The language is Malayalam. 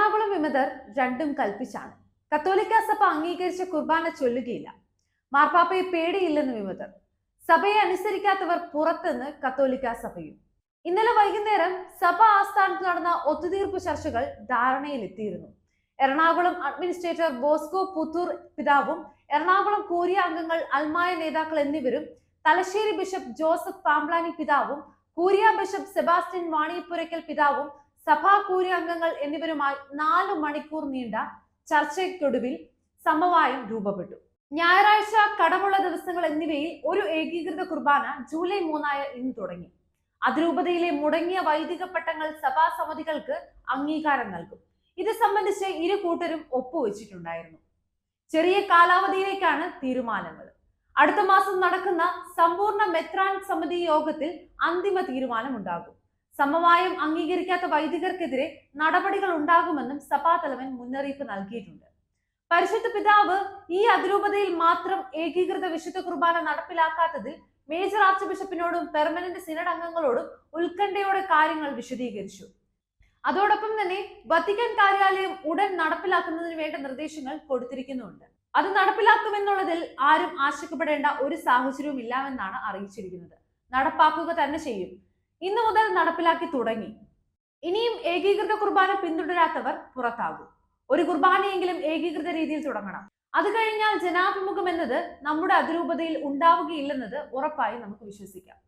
എറണാകുളം വിമതർ രണ്ടും കൽപ്പിച്ചാണ്. കത്തോലിക്ക സഭ അംഗീകരിച്ച കുർബാന ചൊല്ലുകയില്ല. മാർപ്പാപ്പയെ പേടിയില്ലെന്ന് വിമതർ. സഭയെ അനുസരിക്കാത്തവർ പുറത്തെന്ന് കത്തോലിക്ക സഭയും. ഇന്നലെ വൈകുന്നേരം സഭ ആസ്ഥാനത്ത് നടന്ന ഒത്തുതീർപ്പ് ചർച്ചകൾ ധാരണയിലെത്തിയിരുന്നു. എറണാകുളം അഡ്മിനിസ്ട്രേറ്റർ ബോസ്കോ പുത്തൂർ പിതാവും എറണാകുളം കോരിയ അംഗങ്ങൾ അൽമായ നേതാക്കൾ എന്നിവരും തലശ്ശേരി ബിഷപ്പ് ജോസഫ് പാംബ്ലാനി പിതാവും കൂരിയ ബിഷപ്പ് സെബാസ്റ്റ്യൻ വാണിയപ്പുരയ്ക്കൽ പിതാവും സഭാ അംഗങ്ങൾ എന്നിവരുമായി നാല് മണിക്കൂർ നീണ്ട ചർച്ചയ്ക്കൊടുവിൽ സമവായം രൂപപ്പെട്ടു. ഞായറാഴ്ച കടമുള്ള ദിവസങ്ങൾ എന്നിവയിൽ ഒരു ഏകീകൃത കുർബാന ജൂലൈ മൂന്നായ ഇന്ന് തുടങ്ങി. അതിരൂപതയിലെ മുടങ്ങിയ വൈദിക പട്ടങ്ങൾ സഭാ സമിതികൾക്ക് അംഗീകാരം നൽകും. ഇത് സംബന്ധിച്ച് ഇരു കൂട്ടരും ഒപ്പുവെച്ചിട്ടുണ്ടായിരുന്നു. ചെറിയ കാലാവധിയിലേക്കാണ് തീരുമാനങ്ങൾ. അടുത്ത മാസം നടക്കുന്ന സമ്പൂർണ മെത്രാൻ സമിതി യോഗത്തിൽ അന്തിമ തീരുമാനമുണ്ടാകും. സമവായം അംഗീകരിക്കാത്ത വൈദികർക്കെതിരെ നടപടികൾ ഉണ്ടാകുമെന്നും സഭാ തലവൻ മുന്നറിയിപ്പ് നൽകിയിട്ടുണ്ട്. പരിശുദ്ധ പിതാവ് ഈ അതിരൂപതയിൽ മാത്രം ഏകീകൃത വിശുദ്ധ കുർബാന നടപ്പിലാക്കാത്തതിൽ മേജർ ആർച്ച് ബിഷപ്പിനോടും പെർമനന്റ് സിനഡ് അംഗങ്ങളോടും ഉത്കണ്ഠയോടെ കാര്യങ്ങൾ വിശദീകരിച്ചു. അതോടൊപ്പം തന്നെ വത്തിക്കാൻ കാര്യാലയം ഉടൻ നടപ്പിലാക്കുന്നതിന് വേണ്ട നിർദ്ദേശങ്ങൾ കൊടുത്തിരിക്കുന്നുണ്ട്. അത് നടപ്പിലാക്കുമെന്നുള്ളതിൽ ആരും ആശങ്കപ്പെടേണ്ട ഒരു സാഹചര്യവും ഇല്ലാമെന്നാണ് അറിയിച്ചിരിക്കുന്നത്. നടപ്പാക്കുക തന്നെ ചെയ്യും. ഇന്നു മുതൽ നടപ്പിലാക്കി തുടങ്ങി. ഇനിയും ഏകീകൃത കുർബാന പിന്തുടരാത്തവർ പുറത്താകും. ഒരു കുർബാനയെങ്കിലും ഏകീകൃത രീതിയിൽ തുടങ്ങണം. അത് കഴിഞ്ഞാൽ ജനാഭിമുഖം എന്നത് നമ്മുടെ അതിരൂപതയിൽ ഉണ്ടാവുകയില്ലെന്നത് ഉറപ്പായി നമുക്ക് വിശ്വസിക്കാം.